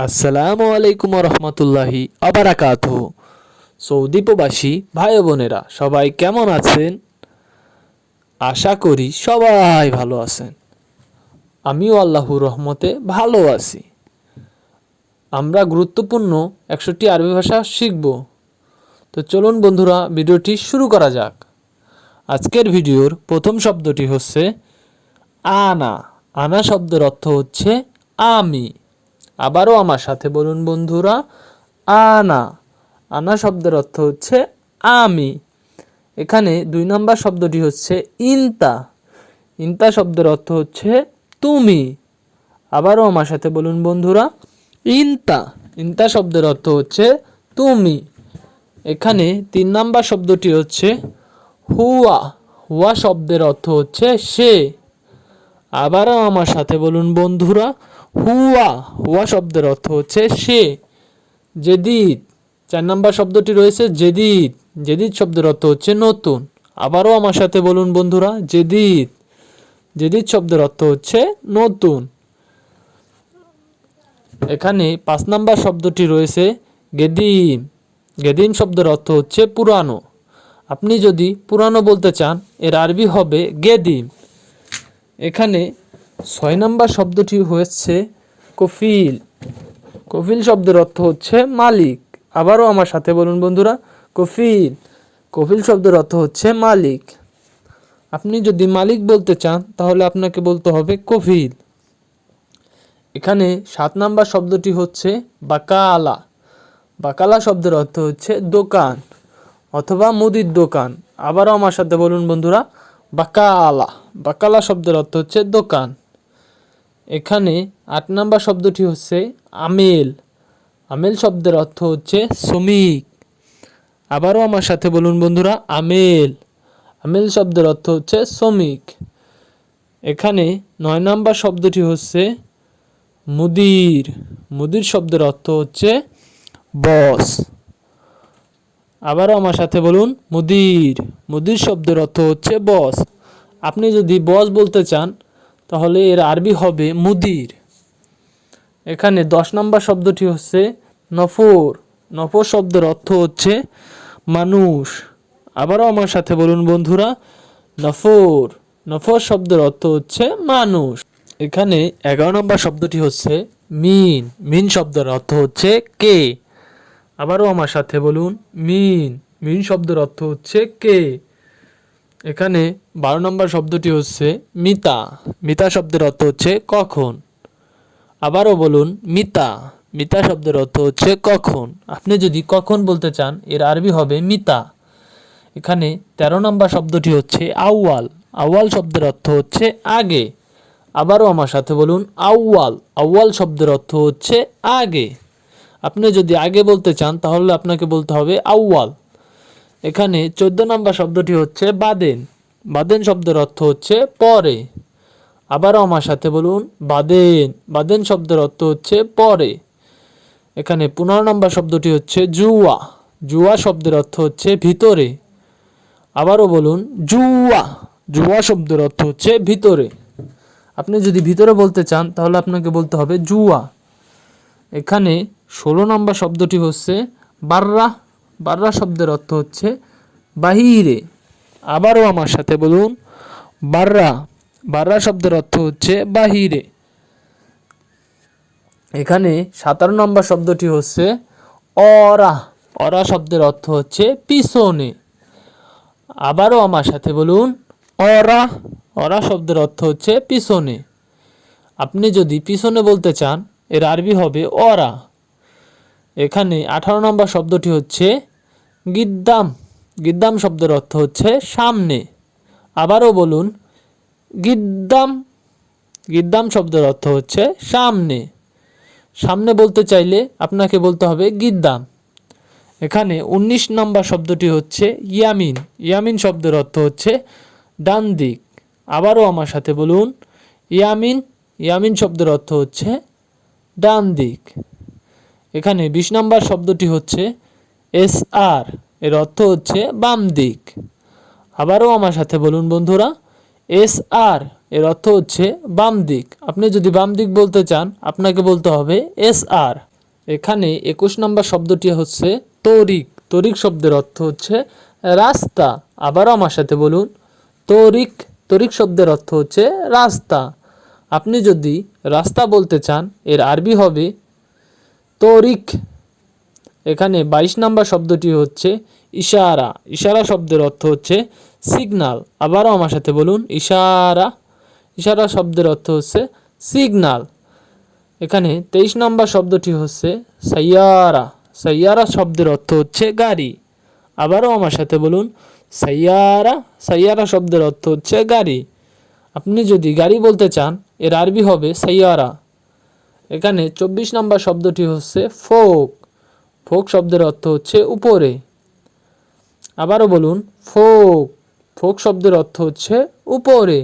আসসালামু আলাইকুম রহমতুল্লাহি আবারাকাত সৌদি প্রবাসী ভাই বোনেরা, সবাই কেমন আছেন? আশা করি সবাই ভালো আছেন। আমিও আল্লাহর রহমতে ভালো আছি। আমরা গুরুত্বপূর্ণ একশোটি আরবি ভাষা শিখব। তো চলুন বন্ধুরা, ভিডিওটি শুরু করা যাক। আজকের ভিডিওর প্রথম শব্দটি হচ্ছে আনা। আনা শব্দের অর্থ হচ্ছে আমি। আবারও আমার সাথে বলুন বন্ধুরা, আনা। আনা শব্দের অর্থ হচ্ছে আমি। এখানে দুই নম্বর শব্দটি হচ্ছে ইনতা। ইনতা শব্দের অর্থ হচ্ছে তুমি। আবারও আমার সাথে বলুন বন্ধুরা, ইনতা। ইনতা শব্দের অর্থ হচ্ছে তুমি। এখানে তিন নম্বর শব্দটি হচ্ছে হুয়া। হুয়া শব্দের অর্থ হচ্ছে সে। আবারও আমার সাথে বলুন বন্ধুরা হুয়া হুয়া শব্দের অর্থ হচ্ছে সে, জেদিদ। চার নাম্বার শব্দটি রয়েছে জেদিদ। জেদিদ শব্দের অর্থ হচ্ছে নতুন। আবারও আমার সাথে বলুন বন্ধুরা, জেদিদ। জেদিদ শব্দের অর্থ হচ্ছে নতুন। এখানে পাঁচ নাম্বার শব্দটি রয়েছে গেদিম। গেদিম শব্দের অর্থ হচ্ছে পুরানো। আপনি যদি পুরানো বলতে চান, এর আরবি হবে গেদিম। এখানে ছয় নাম্বার শব্দটি হয়েছে কফিল। কফিল শব্দের অর্থ হচ্ছে মালিক। আবারও আমার সাথে বলুন বন্ধুরা, কফিল। কফিল শব্দের অর্থ হচ্ছে মালিক। আপনি যদি মালিক বলতে চান, তাহলে আপনাকে বলতে হবে কফিল। এখানে সাত নাম্বার শব্দটি হচ্ছে বাকালা। বাকালা শব্দের অর্থ হচ্ছে দোকান অথবা মুদির দোকান। আবারও আমার সাথে বলুন বন্ধুরা, বাকালা। বাকালা শব্দের অর্থ হচ্ছে দোকান। এখানে আট নাম্বার শব্দটি হচ্ছে আমেল। আমেল শব্দের অর্থ হচ্ছে শ্রমিক। আবারও আমার সাথে বলুন বন্ধুরা, আমেল। আমেল শব্দের অর্থ হচ্ছে শ্রমিক। এখানে নয় নাম্বার শব্দটি হচ্ছে মুদির। মুদির শব্দের অর্থ হচ্ছে বস। আবারও আমার সাথে বলুন, মুদির। মুদির শব্দের অর্থ হচ্ছে বস। আপনি যদি বস বলতে চান তাহলে এর আরবি হবে মুদির। এখানে দশ নম্বর শব্দটি হচ্ছে নফর। নফর শব্দের অর্থ হচ্ছে মানুষ। আবারও আমার সাথে বলুন বন্ধুরা, নফর। নফর শব্দের অর্থ হচ্ছে মানুষ। এখানে এগারো নম্বর শব্দটি হচ্ছে মিন। মিন শব্দের অর্থ হচ্ছে কে? আবারও আমার সাথে বলুন, মিন। মিন শব্দের অর্থ হচ্ছে কে? এখানে বারো নম্বর শব্দটি হচ্ছে মিতা। মিতা শব্দের অর্থ হচ্ছে কখন। আবারও বলুন, মিতা। মিতা শব্দের অর্থ হচ্ছে কখন। আপনি যদি কখন বলতে চান, এর আরবি হবে মিতা। এখানে তেরো নম্বর শব্দটি হচ্ছে আউয়াল। আউয়াল শব্দের অর্থ হচ্ছে আগে। আবারও আমার সাথে বলুন, আউয়াল। আউয়াল শব্দের অর্থ হচ্ছে আগে। আপনি যদি আগে বলতে চান, তাহলে আপনাকে বলতে হবে আউয়াল। এখানে চোদ্দ নম্বর শব্দটি হচ্ছে বাদেন। বাদেন শব্দের অর্থ হচ্ছে পরে। আবারও আমার সাথে বলুন, বাদেন। বাদেন শব্দের অর্থ হচ্ছে পরে। এখানে পনেরো নম্বর শব্দটি হচ্ছে জুয়া। জুয়া শব্দের অর্থ হচ্ছে ভিতরে। আবারও বলুন, জুয়া। জুয়া শব্দের অর্থ হচ্ছে ভিতরে। আপনি যদি ভিতরে বলতে চান, তাহলে আপনাকে বলতে হবে জুয়া। এখানে ষোলো নম্বর শব্দটি হচ্ছে বাররা। বাররা শব্দের অর্থ হচ্ছে, বাহিরে। আবারও আমার সাথে বলুন, বাররা বাররা শব্দের অর্থ হচ্ছে বাহিরে। এখানে সাতারো নম্বর শব্দটি হচ্ছে অরা। অরা শব্দের অর্থ হচ্ছে পিছনে। আবারও আমার সাথে বলুন, অরা অরা শব্দের অর্থ হচ্ছে পিছনে। আপনি যদি পিছনে বলতে চান, এর আরবি হবে অরা। এখানে আঠারো নম্বর শব্দটি হচ্ছে গিদ্দাম। গিদ্দাম শব্দের অর্থ হচ্ছে সামনে। আবারও বলুন, গিদ্দাম। গিদ্দাম শব্দের অর্থ হচ্ছে সামনে। সামনে বলতে চাইলে আপনাকে বলতে হবে গিদ্দাম। এখানে ১৯ নম্বর শব্দটি হচ্ছে ইয়ামিন। ইয়ামিন শব্দের অর্থ হচ্ছে ডান দিক। আবারও আমার সাথে বলুন, ইয়ামিন। ইয়ামিন শব্দের অর্থ হচ্ছে ডান দিক। এখানে বিশ নম্বর শব্দটি হচ্ছে এস আর এর অর্থ হচ্ছে বাম দিক। আবারও আমার সাথে বলুন বন্ধুরা এস আর এর অর্থ হচ্ছে বাম দিক। আপনি যদি বাম দিক বলতে চান, আপনাকে বলতে হবে এস আর এখানে একুশ নম্বর শব্দটি হচ্ছে তরিক। তরিক শব্দের অর্থ হচ্ছে রাস্তা। আবারও আমার সাথে বলুন, তরিক। তরিক শব্দের অর্থ হচ্ছে রাস্তা। আপনি যদি রাস্তা বলতে চান, এর আরবি হবে তরিক। এখানে বাইশ নম্বর শব্দটি হচ্ছে ইশারা। ইশারা শব্দের অর্থ হচ্ছে সিগনাল আবারও আমার সাথে বলুন, ইশারা। ইশারা শব্দের অর্থ হচ্ছে সিগনাল এখানে তেইশ নম্বর শব্দটি হচ্ছে সাইয়ারা। সাইয়ারা শব্দের অর্থ হচ্ছে গাড়ি। আবারও আমার সাথে বলুন, সাইয়ারা। সাইয়ারা শব্দের অর্থ হচ্ছে গাড়ি। আপনি যদি গাড়ি বলতে চান, এর আরবি হবে সাইয়ারা। এখানে চব্বিশ নম্বর শব্দটি হচ্ছে ফোক। ফোক শব্দের অর্থ হচ্ছে উপরে। আবারও বলুন, ফোক। ফোক শব্দের অর্থ হচ্ছে উপরে।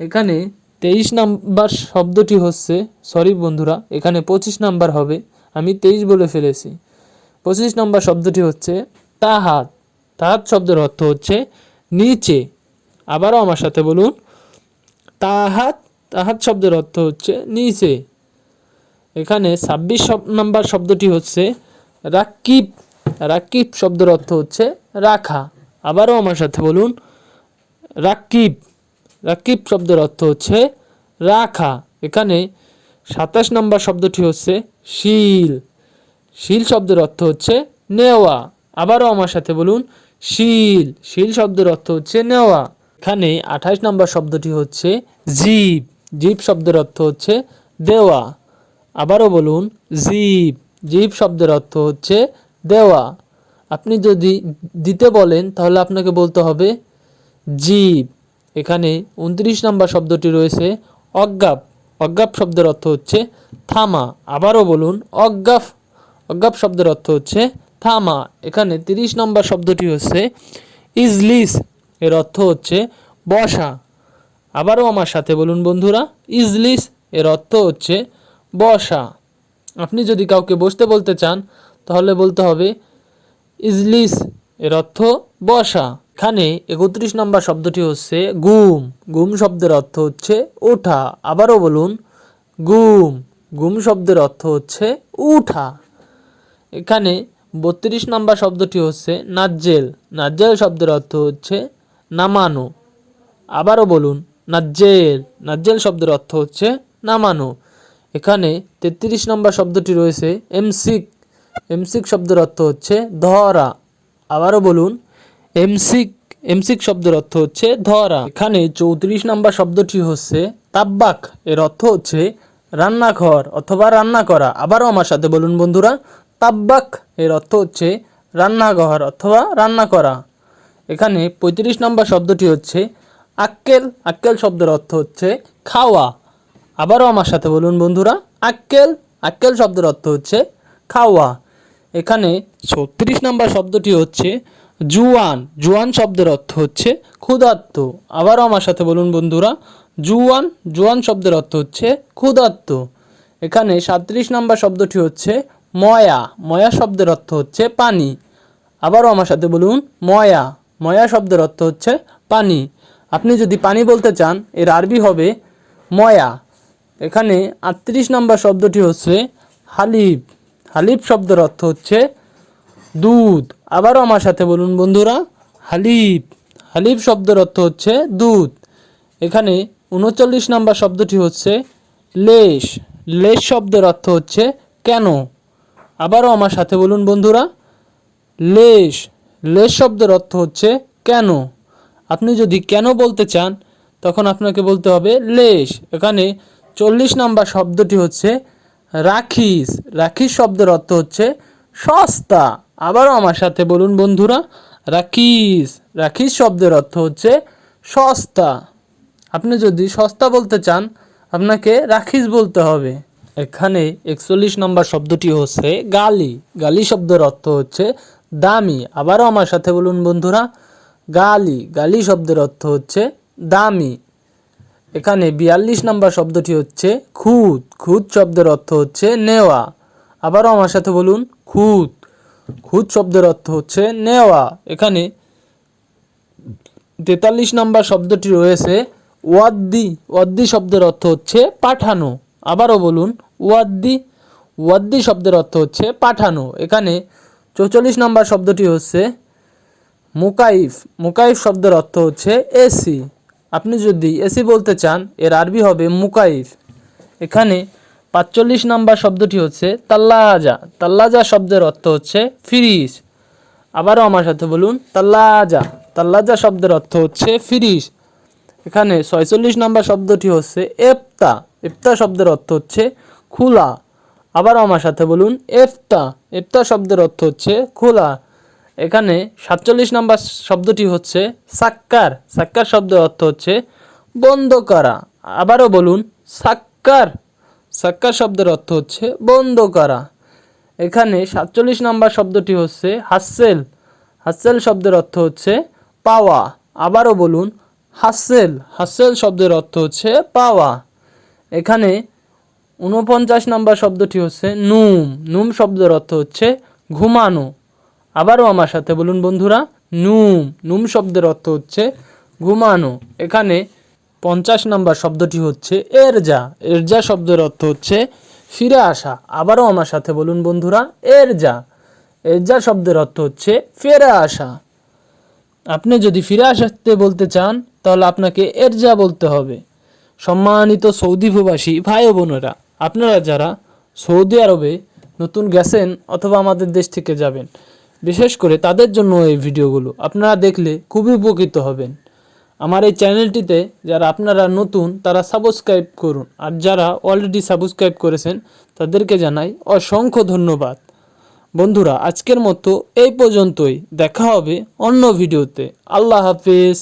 এখানে তেইশ নাম্বার শব্দটি হচ্ছে, সরি বন্ধুরা, এখানে পঁচিশ নাম্বার হবে। আমি তেইশ বলে ফেলেছি। পঁচিশ নম্বর শব্দটি হচ্ছে তাহাত। তাহাত শব্দের অর্থ হচ্ছে নিচে। আবারও আমার সাথে বলুন, তাহাত তাহাত শব্দের অর্থ হচ্ছে নিচে। এখানে ছাব্বিশ নাম্বার শব্দটি হচ্ছে রাকিব রাকিব শব্দের অর্থ হচ্ছে রাখা। আবারও আমার সাথে বলুন, রাকিব রাকিব শব্দের অর্থ হচ্ছে রাখা। এখানে সাতাশ নম্বর শব্দটি হচ্ছে শিল। শিল শব্দের অর্থ হচ্ছে নেওয়া। আবারও আমার সাথে বলুন, শিল। শিল শব্দের অর্থ হচ্ছে নেওয়া। এখানে আঠাশ নম্বর শব্দটি হচ্ছে জীব। জীব শব্দের অর্থ হচ্ছে দেওয়া। আবারও বলুন, জীব। জীব শব্দের অর্থ হচ্ছে দেওয়া। আপনি যদি দিতে বলেন, তাহলে আপনাকে বলতে হবে জীব। এখানে উনত্রিশ নম্বর শব্দটি রয়েছে অজ্ঞাপ। অজ্ঞাপ শব্দের অর্থ হচ্ছে থামা। আবারও বলুন, অজ্ঞাপ। অজ্ঞাপ শব্দের অর্থ হচ্ছে থামা। এখানে তিরিশ নম্বর শব্দটি হচ্ছে ইজলিস। এর অর্থ হচ্ছে বসা। আবারও আমার সাথে বলুন বন্ধুরা, ইজলিস এর অর্থ হচ্ছে বসা। আপনি যদি কাউকে বসতে বলতে চান, তাহলে বলতে হবে, ইজলিস এর অর্থ বসা। এখানে একত্রিশ নম্বর শব্দটি হচ্ছে গুম। গুম শব্দের অর্থ হচ্ছে ওঠা। আবারও বলুন, গুম গুম শব্দের অর্থ হচ্ছে উঠা। এখানে বত্রিশ নম্বর শব্দটি হচ্ছে নাজ্জেল। নাজ্জেল শব্দের অর্থ হচ্ছে নামানো। আবারও বলুন, নাজ্জেল নাজ্জেল শব্দের অর্থ হচ্ছে নামানো। এখানে তেত্রিশ নম্বর শব্দটি রয়েছে, এমসিক। এমসিক শব্দের অর্থ হচ্ছে ধরা। আবারও বলুন, এমসিক এমসিক শব্দের অর্থ হচ্ছে ধরা। এখানে চৌত্রিশ নম্বর শব্দটি হচ্ছে তাব্বাক। এর অর্থ হচ্ছে রান্নাঘর অথবা রান্না করা। আবারও আমার সাথে বলুন বন্ধুরা, তাব্বাক এর অর্থ হচ্ছে রান্নাঘর অথবা রান্না করা। এখানে পঁয়ত্রিশ নম্বর শব্দটি হচ্ছে আক্কেল। আক্কেল শব্দের অর্থ হচ্ছে খাওয়া। আবারও আমার সাথে বলুন বন্ধুরা, আক্কেল আক্কেল শব্দের অর্থ হচ্ছে খাওয়া। এখানে ছত্রিশ নম্বর শব্দটি হচ্ছে জুয়ান। জুয়ান শব্দের অর্থ হচ্ছে ক্ষুধার্ত। আবারও আমার সাথে বলুন বন্ধুরা, জুয়ান জুয়ান শব্দের অর্থ হচ্ছে ক্ষুধার্ত। এখানে সাঁত্রিশ নম্বর শব্দটি হচ্ছে ময়া। ময়া শব্দের অর্থ হচ্ছে পানি। আবারও আমার সাথে বলুন, ময়া। ময়া শব্দের অর্থ হচ্ছে পানি। আপনি যদি পানি বলতে চান, এর আরবি হবে ময়া। এখানে আটত্রিশ নম্বর শব্দটি হচ্ছে হালিব হালিব শব্দের অর্থ হচ্ছে দুধ। আবারও আমার সাথে বলুন বন্ধুরা হালিব হালিব শব্দের অর্থ হচ্ছে দুধ। এখানে উনচল্লিশ নম্বর শব্দটি হচ্ছে লেশ। লেশ শব্দের অর্থ হচ্ছে কেন? আবারও আমার সাথে বলুন বন্ধুরা, লেশ। লেশ শব্দের অর্থ হচ্ছে কেন? আপনি যদি কেন বলতে চান, তখন আপনাকে বলতে হবে লেশ। এখানে চল্লিশ নম্বর শব্দটি হচ্ছে রাখিস। রাখিস শব্দের অর্থ হচ্ছে সস্তা। আবারও আমার সাথে বলুন বন্ধুরা, রাখিস। রাখিস শব্দের অর্থ হচ্ছে সস্তা। আপনি যদি সস্তা বলতে চান, আপনাকে রাখিস বলতে হবে। এখানে একচল্লিশ নম্বর শব্দটি হচ্ছে গালি। গালি শব্দের অর্থ হচ্ছে দামি। আবারও আমার সাথে বলুন বন্ধুরা, গালি। গালি শব্দের অর্থ হচ্ছে দামি। এখানে বিয়াল্লিশ নম্বর শব্দটি হচ্ছে খুদ খুদ শব্দের অর্থ হচ্ছে নেওয়া। আবারও আমার সাথে বলুন খুদ খুদ শব্দের অর্থ হচ্ছে নেওয়া। এখানে তেতাল্লিশ নম্বর শব্দটি রয়েছে ওয়াদ্দি। ওয়াদ্দি শব্দের অর্থ হচ্ছে পাঠানো। আবারও বলুন, ওয়াদ্দি। ওয়াদ্দি শব্দের অর্থ হচ্ছে পাঠানো। এখানে চৌচল্লিশ নম্বর শব্দটি হচ্ছে মুকাইফ। মুকাইফ শব্দের অর্থ হচ্ছে এসি। আপনি যদি এসি বলতে চান, এর আরবি হবে মুকাইফ। এখানে পাঁচচল্লিশ নাম্বার শব্দটি হচ্ছে তাল্লাজা। তাল্লাজা শব্দের অর্থ হচ্ছে ফিরিস আবারও আমার সাথে বলুন, তাল্লাজা। তাল্লাজা শব্দের অর্থ হচ্ছে ফিরিস এখানে ছয়চল্লিশ নাম্বার শব্দটি হচ্ছে এফতা। এফতা শব্দের অর্থ হচ্ছে খোলা। আবারও আমার সাথে বলুন, এফতা। এফতা শব্দের অর্থ হচ্ছে খোলা। এখানে সাতচল্লিশ নাম্বার শব্দটি হচ্ছে সাক্কার। সাক্কার শব্দের অর্থ হচ্ছে বন্ধ করা। আবারও বলুন, সাক্কার। সাক্কার শব্দের অর্থ হচ্ছে বন্ধ করা। এখানে সাতচল্লিশ নাম্বার শব্দটি হচ্ছে হাসেল। হাসেল শব্দের অর্থ হচ্ছে পাওয়া। আবারও বলুন, হাসেল। হাসেল শব্দের অর্থ হচ্ছে পাওয়া। এখানে উনপঞ্চাশ নাম্বার শব্দটি হচ্ছে নুম। নুম শব্দের অর্থ হচ্ছে ঘুমানো। আবারও আমার সাথে বলুন বন্ধুরা, নুম নুম শব্দের অর্থ হচ্ছে ঘুমানো। এখানে পঞ্চাশ নাম্বার শব্দটি হচ্ছে এরজা। এরজা শব্দের অর্থ হচ্ছে ফিরে আসা। আবারও আমার সাথে বলুন বন্ধুরা, এরজা। এরজা শব্দের অর্থ হচ্ছে ফিরে আসা। আপনি যদি ফিরে আসতে বলতে চান, তাহলে আপনাকে এরজা বলতে হবে। সম্মানিত সৌদি প্রবাসী ভাই বোনেরা, আপনারা যারা সৌদি আরবে নতুন গেছেন অথবা আমাদের দেশ থেকে যাবেন বিশেষ করে তাদের জন্য এই ভিডিওগুলো। আপনারা দেখলে খুবই উপকৃত হবেন। আমার এই চ্যানেলটিতে যারা আপনারা নতুন, তারা সাবস্ক্রাইব করুন। আর যারা অলরেডি সাবস্ক্রাইব করেছেন, তাদেরকে জানাই অসংখ্য ধন্যবাদ। বন্ধুরা, আজকের মতো এই পর্যন্তই। দেখা হবে অন্য ভিডিওতে। আল্লাহ হাফিজ।